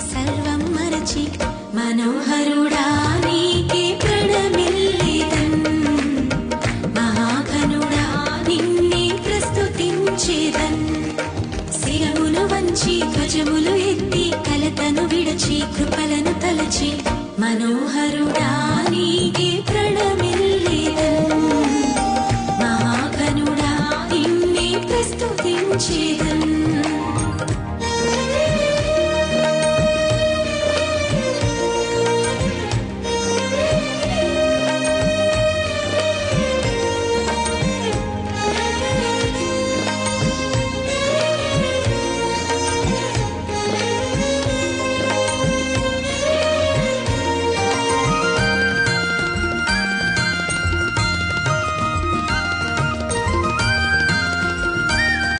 సర్వం మరచి మనోహరుడా నీకే ప్రణమిల్లిదన్ మహాఘనుడా నిన్నే ప్రస్తుతించేదన్. శిరములు వంచి ధ్వజములు ఎత్తి కలతను విడచి కృపలను తలచి మనోహరుడా నీకే ప్రణమిల్లిదన్ మహాఘనుడా నిన్నే ప్రస్తుతించేదన్.